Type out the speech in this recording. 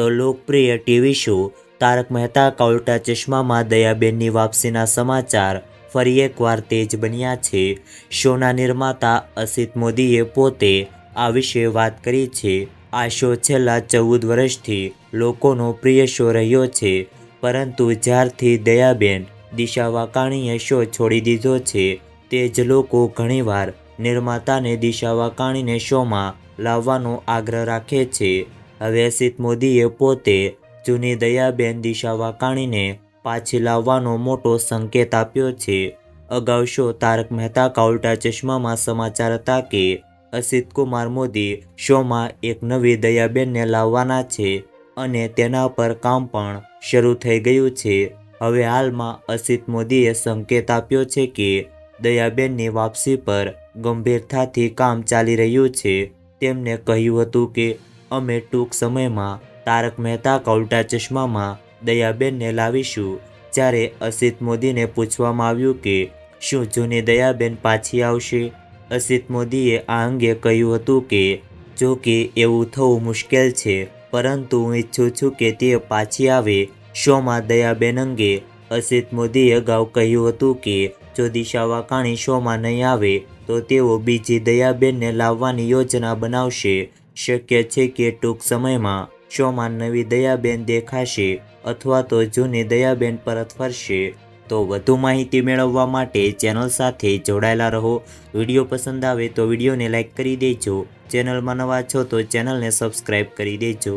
તો લોકપ્રિય TV show Tarak Mehta કા ઉલ્ટા ચશ્મામાં દયાબેનની વાપસીના સમાચાર ફરી એકવાર તેજ બન્યા છે. શોના નિર્માતા અસિત મોદીએ પોતે આ વિશે વાત કરી છે. આ શો છેલ્લા ચૌદ વર્ષથી લોકોનો પ્રિય શો રહ્યો છે, પરંતુ જ્યારથી દયાબેન દિશા વાકાણીએ શો છોડી દીધો છે, તે જ લોકો ઘણીવાર નિર્માતાને દિશા વાકાણીને શોમાં લાવવાનો આગ્રહ રાખે છે. હવે મોદીએ પોતે જૂની દયાબેન દિશા વાકાણીને પાછી લાવવાનો મોટો સંકેત આપ્યો છે. અગાઉ શો તારક મહેતા કા ઉલ્ટા ચશ્મામાં સમાચાર હતા કે અસિત કુમાર મોદી શોમાં એક નવી દયાબેનને લાવવાના છે અને તેના પર કામ પણ શરૂ થઈ ગયું છે. હવે હાલમાં અસિત મોદીએ સંકેત આપ્યો છે કે દયાબેનની વાપસી પર ગંભીરતાથી કામ ચાલી રહ્યું છે. તેમને કહ્યું હતું કે અમે ટૂંક સમયમાં તારક મહેતા કા ચશ્મામાં દયાબેનને લાવીશું. જ્યારે અસિત મોદીને પૂછવામાં આવ્યું કે શું જૂની દયાબેન પાછી આવશે? અસિત મોદીએ આ અંગે કહ્યું હતું કે, જો કે એવું થવું મુશ્કેલ છે, પરંતુ હું ઈચ્છું છું કે તે પાછી આવે. શોમાં દયાબેન અંગે અસિત મોદીએ અગાઉ કહ્યું હતું કે, જો દિશા વાકાણી શોમાં નહીં આવે, તો તેઓ બીજી દયાબેનને લાવવાની યોજના બનાવશે. શક્ય છે કે ટૂંક સમયમાં શોમાં નવી દયાબેન દેખાશે અથવા તો જૂની દયાબેન પરત ફરશે તો વધુ માહિતી મેળવવા માટે ચેનલ સાથે જોડાયેલા રહો. વીડિયો પસંદ આવે તો વિડીયોને લાઇક કરી દેજો. ચેનલમાં નવા છો તો ચેનલને સબસ્ક્રાઈબ કરી દેજો.